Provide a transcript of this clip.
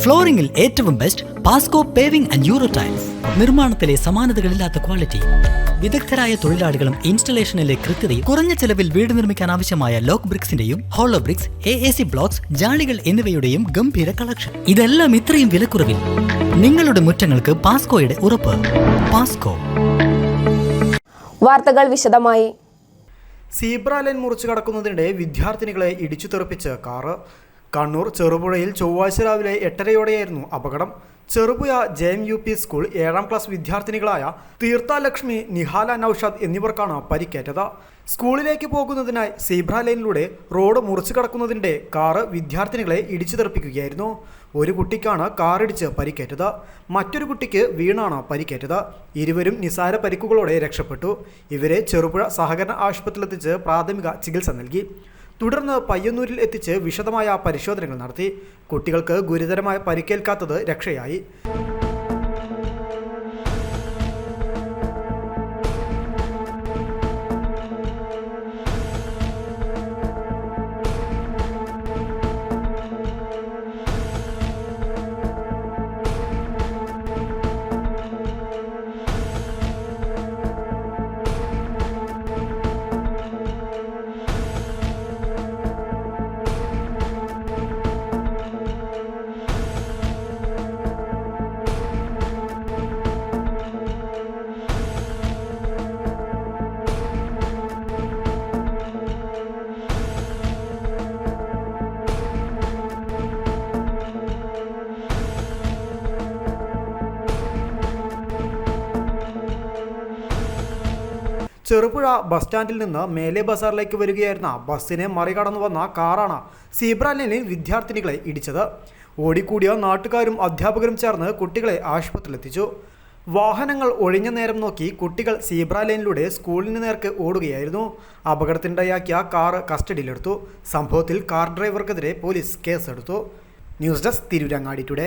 ഫ്ലോറിംഗിൽ ഏറ്റവും best Pasco paving and euro tiles. നിർമ്മാണത്തിലെ സമാനതകളില്ലാത്ത ക്വാളിറ്റി. വിദഗ്ധരായ തൊഴിലാളികളും ഇൻസ്റ്റലേഷനിലെ കൃത്യതയും കുറഞ്ഞ ചെലവിൽ വീട് നിർമ്മിക്കാൻ ആവശ്യമായ lock ബ്രിക്സിന്റെയും hollow bricks A A C blocks ജാളികൾ എന്നിവയുടെയും ഗംഭീര കളക്ഷൻ ഇതെല്ലാം ഇത്രയും വിലക്കുറവിൽ. നിങ്ങളുടെ മുറ്റങ്ങൾക്ക് പാസ്കോയുടെ ഉറപ്പ്. പാസ്കോ. വാർത്തകൾ വിശദമായി. സീബ്ര ലൈൻ മുറിച്ചു കടക്കുന്നതിനിടെ വിദ്യാർത്ഥിനികളെ ഇടിച്ചു തെറിപ്പിച്ച് കാറ് കണ്ണൂർ ചെറുപുഴയിൽ ചൊവ്വാഴ്ച രാവിലെ എട്ടരയോടെയായിരുന്നു അപകടം. Cherupuzha J M U P school ഏഴാം ക്ലാസ് വിദ്യാർത്ഥിനികളായ തീർത്ഥ ലക്ഷ്മി നിഹാല നൌഷാദ് എന്നിവർക്കാണ് പരിക്കേറ്റത്. സ്കൂളിലേക്ക് പോകുന്നതിനായി സീബ്ര ലൈനിലൂടെ റോഡ് മുറിച്ചു കടക്കുന്നതിന്റെ കാറ് വിദ്യാർത്ഥിനികളെ ഇടിച്ചു തെറിപ്പിക്കുകയായിരുന്നു. ഒരു കുട്ടിക്കാണ് കാറിടിച്ച് പരിക്കേറ്റത്. മറ്റൊരു കുട്ടിക്ക് വീണാണ് പരിക്കേറ്റത്. ഇരുവരും നിസാര പരിക്കുകളോടെ രക്ഷപ്പെട്ടു. ഇവരെ ചെറുപുഴ സഹകരണ ആശുപത്രിയിലെത്തിച്ച് പ്രാഥമിക ചികിത്സ നൽകി. തുടർന്ന് പയ്യന്നൂരിൽ എത്തിച്ച് വിശദമായ പരിശോധനകൾ നടത്തി. കുട്ടികൾക്ക് ഗുരുതരമായ പരിക്കേൽക്കാത്തത് രക്ഷയായി. ചെറുപുഴ ബസ് സ്റ്റാൻഡിൽ നിന്ന് മേലെ ബസാറിലേക്ക് വരികയായിരുന്ന ബസ്സിനെ മറികടന്നു വന്ന കാറാണ് സീബ്ര ലൈനിൽ വിദ്യാർത്ഥിനികളെ ഇടിച്ചത്. ഓടിക്കൂടിയ നാട്ടുകാരും അധ്യാപകരും ചേർന്ന് കുട്ടികളെ ആശുപത്രിയിലെത്തിച്ചു. വാഹനങ്ങൾ ഒഴിഞ്ഞ നേരം നോക്കി കുട്ടികൾ സീബ്ര ലൈനിലൂടെ സ്കൂളിന് നേർക്ക് ഓടുകയായിരുന്നു. അപകടത്തിനിടയാക്കിയ കാർ കസ്റ്റഡിയിലെടുത്തു. സംഭവത്തിൽ കാർ ഡ്രൈവർക്കെതിരെ പോലീസ് കേസെടുത്തു. News desk Tirurangadi today.